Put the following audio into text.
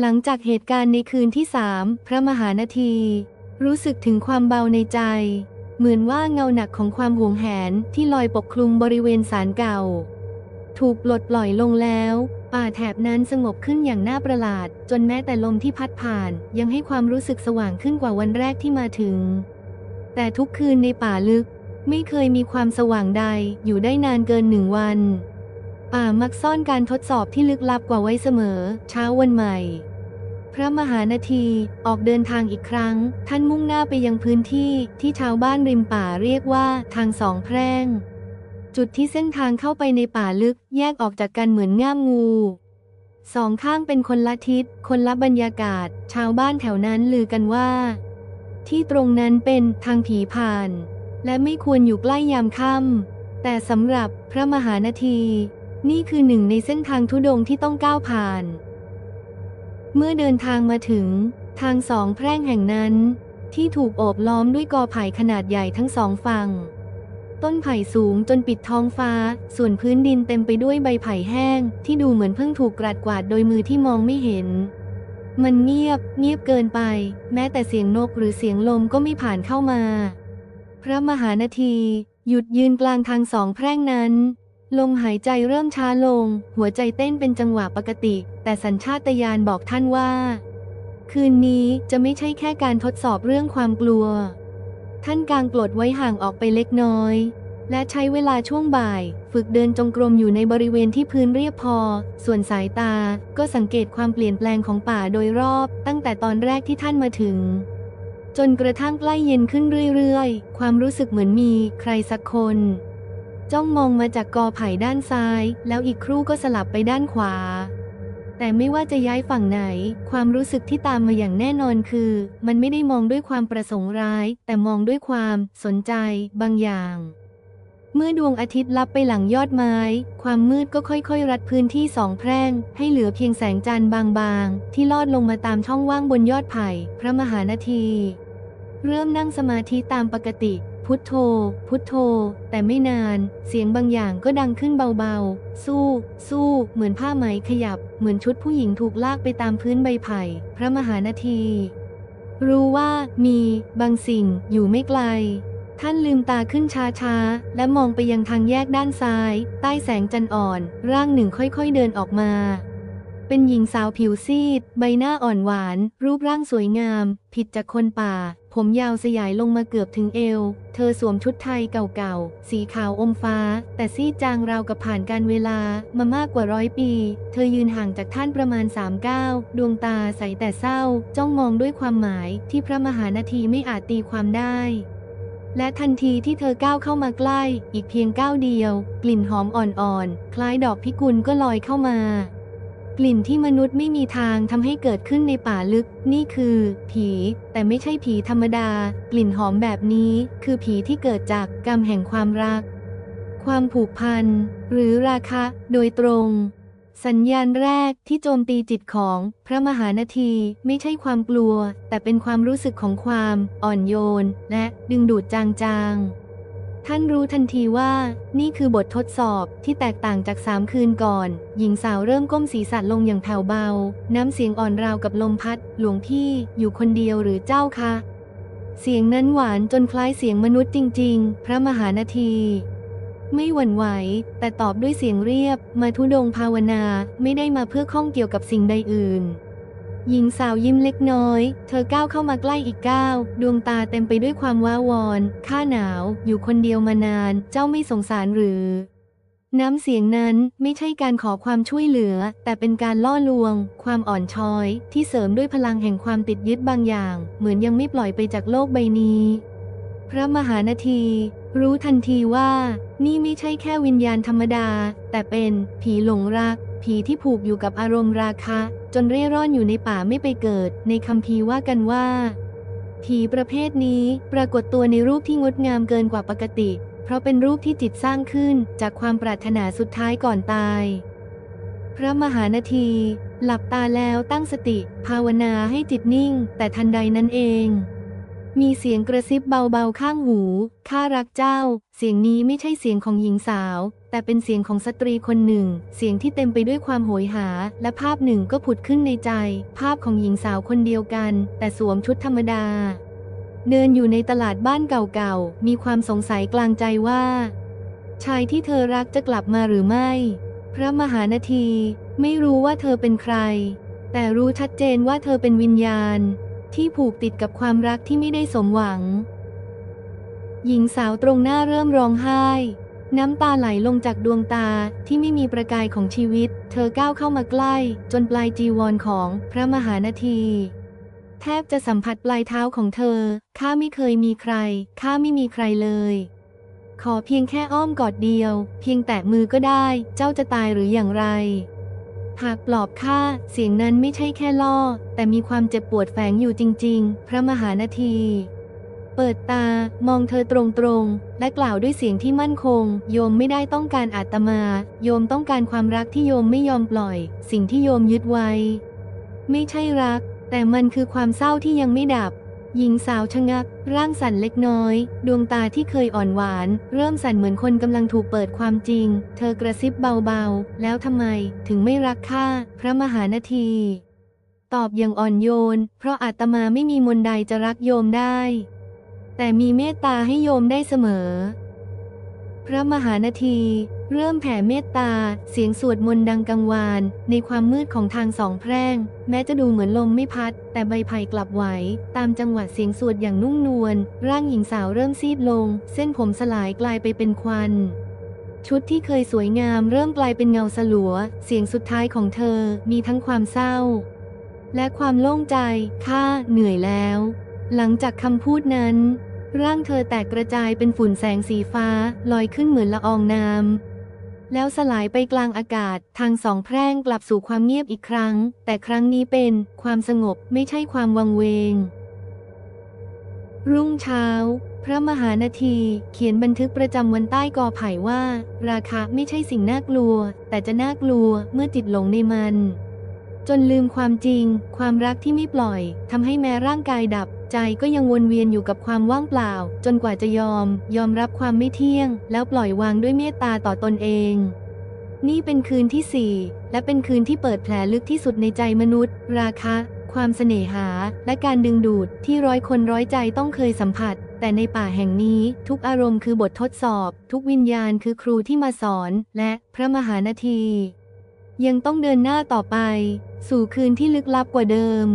หลังจากเหตุการณ์ในคืนที่สามพระมหานาที รู้สึกถึงความเบาในใจ เหมือนว่าเงาหนักของความหวงแหนที่ลอยปกคลุมบริเวณศาลเก่า ถูกปลดปล่อยลงแล้ว ป่าแถบนั้นสงบขึ้นอย่างน่าประหลาด จนแม้แต่ลมที่พัดผ่านยังให้ความรู้สึกสว่างขึ้นกว่าวันแรกที่มาถึง แต่ทุกคืนในป่าลึก ไม่เคยมีความสว่างใดอยู่ได้นานเกินหนึ่งวัน ป่ามักซ่อนการทดสอบที่ลึกลับกว่าไว้เสมอ เช้าวันใหม่ พระมหานาทีออกเดินทางอีกครั้ง ท่านมุ่งหน้าไปยังพื้นที่ที่ชาวบ้านริมป่าเรียกว่าทางสองแพร่ง จุดที่เส้นทางเข้าไปในป่าลึกแยกออกจากกันเหมือนง่ามงูสองข้างเป็นคนละทิศ คนละบรรยากาศ ชาวบ้านแถวนั้นลือกันว่า ที่ตรงนั้นเป็นทางผีผ่าน และไม่ควรอยู่ใกล้ยามค่ำแต่สำหรับพระมหานาที นี่คือหนึ่งในเส้นทางทุดงที่ต้องก้าวผ่าน เมื่อเดินทางมาถึง ทางสองแพร่งแห่งนั้น ที่ถูกโอบล้อมด้วยกอไผ่ขนาดใหญ่ทั้งสองฝั่ง ต้นไผ่สูงจนปิดท้องฟ้า ส่วนพื้นดินเต็มไปด้วยใบไผ่แห้ง ที่ดูเหมือนเพิ่งถูกกราดกวาดโดยมือที่มองไม่เห็น มันเงียบ เงียบเกินไป แม้แต่เสียงนกหรือเสียงลมก็ไม่ผ่านเข้ามา พระมหานาทีหยุดยืนกลางทางสองแพร่งนั้น ลมหายใจเริ่มช้าลง หัวใจเต้นเป็นจังหวะปกติ แต่สัญชาตญาณบอกท่านว่า คืนนี้จะไม่ใช่แค่การทดสอบเรื่องความกลัว ท่านกางกลดไว้ห่างออกไปเล็กน้อย และใช้เวลาช่วงบ่าย ฝึกเดินจงกรมอยู่ในบริเวณที่พื้นเรียบพอ ส่วนสายตาก็สังเกตความเปลี่ยนแปลงของป่าโดยรอบ ตั้งแต่ตอนแรกที่ท่านมาถึง จนกระทั่งใกล้เย็นขึ้นเรื่อยๆ ความรู้สึกเหมือนมี ใครสักคน จ้องมองมาจากกอไผ่ด้านซ้าย แล้วอีกครู่ก็สลับไปด้านขวา แต่ไม่ว่าจะย้ายฝั่งไหน ความรู้สึกที่ตามมาอย่างแน่นอนคือ มันไม่ได้มองด้วยความประสงค์ร้าย แต่มองด้วยความสนใจ บางอย่าง เมื่อดวงอาทิตย์ลับไปหลังยอดไม้ ความมืดก็ค่อยๆ รัดพื้นที่สองแพร่ง ให้เหลือเพียงแสงจันทร์บางๆ ที่ลอดลงมาตามช่องว่างบนยอดไผ่ พระมหานาที เริ่มนั่งสมาธิตามปกติ พุทโธ พุทโธ แต่ไม่นาน เสียงบางอย่างก็ดังขึ้นเบาๆ สู้ สู้ เหมือนผ้าไหมขยับ เหมือนชุดผู้หญิงถูกลากไปตามพื้นใบไผ่ พระมหานาที รู้ว่ามี บางสิ่งอยู่ไม่ไกล ท่านลืมตาขึ้นช้าๆ และมองไปยังทางแยกด้านซ้าย ใต้แสงจันทร์อ่อน ร่างหนึ่งค่อยๆเดินออกมา เป็นหญิงสาวผิวซีด ใบหน้าอ่อนหวาน รูปร่างสวยงาม ผิดจากคนป่า ผมยาวสยายลงมาเกือบถึงเอว เธอสวมชุดไทยเก่าๆ สีขาวอมฟ้า แต่ซีดจางราวกับผ่านการเวลามามากกว่าร้อยปี เธอยืนห่างจากท่านประมาณสามก้าวดวงตาใสแต่เศร้า จ้องมองด้วยความหมายที่พระมหานาทีไม่อาจตีความได้และทันทีที่เธอก้าวเข้ามาใกล้ อีกเพียงก้าวเดียว กลิ่นหอมอ่อนๆ คล้ายดอกพิกุลก็ลอยเข้ามา กลิ่นที่มนุษย์ไม่มีทางทำให้เกิดขึ้นในป่าลึก นี่คือ ผี แต่ไม่ใช่ผีธรรมดา กลิ่นหอมแบบนี้ คือผีที่เกิดจากกรรมแห่งความรัก ความผูกพัน หรือราคะ โดยตรง สัญญาณแรกที่โจมตีจิตของพระมหานาทีไม่ใช่ความกลัว แต่เป็นความรู้สึกของความอ่อนโยน และดึงดูดจางๆ ท่านรู้ทันทีว่า นี่คือบททดสอบที่แตกต่างจากสามคืนก่อน หญิงสาวเริ่มก้มศีรษะลงอย่างแผ่วเบา น้ำเสียงอ่อนราวกับลมพัด หลวงพี่อยู่คนเดียวหรือเจ้าคะ เสียงนั้นหวานจนคล้ายเสียงมนุษย์จริง ๆ พระมหานาที ไม่หวั่นไหว แต่ตอบด้วยเสียงเรียบ มาทุดงภาวนา ไม่ได้มาเพื่อข้องเกี่ยวกับสิ่งใดอื่น หญิงสาวยิ้มเล็กน้อย เธอก้าวเข้ามาใกล้อีกก้าว ดวงตาเต็มไปด้วยความว้าวอน ข้าหนาว อยู่คนเดียวมานาน เจ้าไม่สงสารหรือ น้ำเสียงนั้นไม่ใช่การขอความช่วยเหลือ แต่เป็นการล่อลวง ความอ่อนช้อย ที่เสริมด้วยพลังแห่งความติดยึดบางอย่าง เหมือนยังไม่ปล่อยไปจากโลกใบนี้ พระมหานาทีรู้ทันทีว่า นี่ไม่ใช่แค่วิญญาณธรรมดา แต่เป็นผีหลงรัก ผีที่ผูกอยู่กับอารมณ์ราคะ จนเร่ร่อนอยู่ในป่าไม่ไปเกิด ในคำพีว่ากันว่า ผีประเภทนี้ปรากฏตัวในรูปที่งดงามเกินกว่าปกติ เพราะเป็นรูปที่จิตสร้างขึ้นจากความปรารถนาสุดท้ายก่อนตาย พระมหานาที หลับตาแล้วตั้งสติ ภาวนาให้จิตนิ่ง แต่ทันใดนั้นเอง มีเสียงกระซิบเบาๆข้างหู ข้ารักเจ้า เสียงนี้ไม่ใช่เสียงของหญิงสาว แต่เป็นเสียงของสตรีคนหนึ่ง เสียงที่เต็มไปด้วยความโหยหา และภาพหนึ่งก็ผุดขึ้นในใจ ภาพของหญิงสาวคนเดียวกัน แต่สวมชุดธรรมดา เดินอยู่ในตลาดบ้านเก่าๆ มีความสงสัยกลางใจว่า ชายที่เธอรักจะกลับมาหรือไม่ พระมหานาที ไม่รู้ว่าเธอเป็นใคร แต่รู้ชัดเจนว่าเธอเป็นวิญญาณ ที่ผูกติดกับความรักที่ไม่ได้สมหวัง หญิงสาวตรงหน้าเริ่มร้องไห้ น้ำตาไหลลงจากดวงตาที่ไม่มีประกายของชีวิต เธอก้าวเข้ามาใกล้ จนปลายจีวรของพระมหานาที แทบจะสัมผัสปลายเท้าของเธอ ข้าไม่เคยมีใคร ข้าไม่มีใครเลย ขอเพียงแค่อ้อมกอดเดียว เพียงแตะมือก็ได้ เจ้าจะตายหรืออย่างไร หากปลอบข้าเสียงนั้นไม่ใช่แค่ล่อ แต่มีความเจ็บปวดแฝงอยู่จริง ๆ พระมหานาที เปิดตามองเธอตรงๆ และกล่าวด้วยเสียงที่มั่นคง โยมไม่ได้ต้องการอาตมา โยมต้องการความรักที่โยมไม่ยอมปล่อย สิ่งที่โยมยึดไว้ ไม่ใช่รัก แต่มันคือความเศร้าที่ยังไม่ดับ หญิงสาวชะงัก ร่างสั่นเล็กน้อย ดวงตาที่เคยอ่อนหวาน เริ่มสั่นเหมือนคนกำลังถูกเปิดความจริง เธอกระซิบเบาๆ แล้วทำไมถึงไม่รักข้าพระมหานาที ตอบอย่างอ่อนโยน เพราะอาตมาไม่มีมนต์ใดจะรักโยมได้ แต่มีเมตตาให้โยมได้เสมอ พระมหานาที เริ่มแผ่เมตตา เสียงสวดมนต์ดังกังวาน ในความมืดของทางสองแพร่ง แม้จะดูเหมือนลมไม่พัด แต่ใบไผ่กลับไหว ตามจังหวะเสียงสวดอย่างนุ่มนวล ร่างหญิงสาวเริ่มซีดลง เส้นผมสลายกลายไปเป็นควันชุดที่เคยสวยงามเริ่มกลายเป็นเงาสลัว เสียงสุดท้ายของเธอมีทั้งความเศร้า และความโล่งใจ ข้าเหนื่อยแล้ว หลังจากคำพูดนั้น ร่างเธอแตกกระจายเป็นฝุ่นแสงสีฟ้า ลอยขึ้นเหมือนละอองน้ำแล้วสลายไปกลางอากาศทางสองแพร่งกลับสู่ความเงียบอีกครั้ง แต่ครั้งนี้เป็นความสงบไม่ใช่ความวังเวง รุ่งเช้า พระมหานาทีเขียนบันทึกประจำวันใต้กอไผ่ว่า ราคะไม่ใช่สิ่งน่ากลัว แต่จะน่ากลัวเมื่อจิตหลงในมัน จนลืมความจริง ความรักที่ไม่ปล่อยทำให้แม้ร่างกายดับ ใจก็ยังวนเวียนอยู่กับความว่างเปล่า จนกว่าจะยอม ยอมรับความไม่เที่ยง แล้วปล่อยวางด้วยเมตตาต่อตนเอง นี่เป็นคืนที่สี่และเป็นคืนที่เปิดแผลลึกที่สุดในใจมนุษย์ ราคะ ความเสน่หา และการดึงดูดที่ร้อยคนร้อยใจต้องเคยสัมผัส แต่ในป่าแห่งนี้ ทุกอารมณ์คือบททดสอบ ทุกวิญญาณคือครูที่มาสอน และพระมหานาที ยังต้องเดินหน้าต่อไป สู่คืนที่ลึกลับกว่าเดิม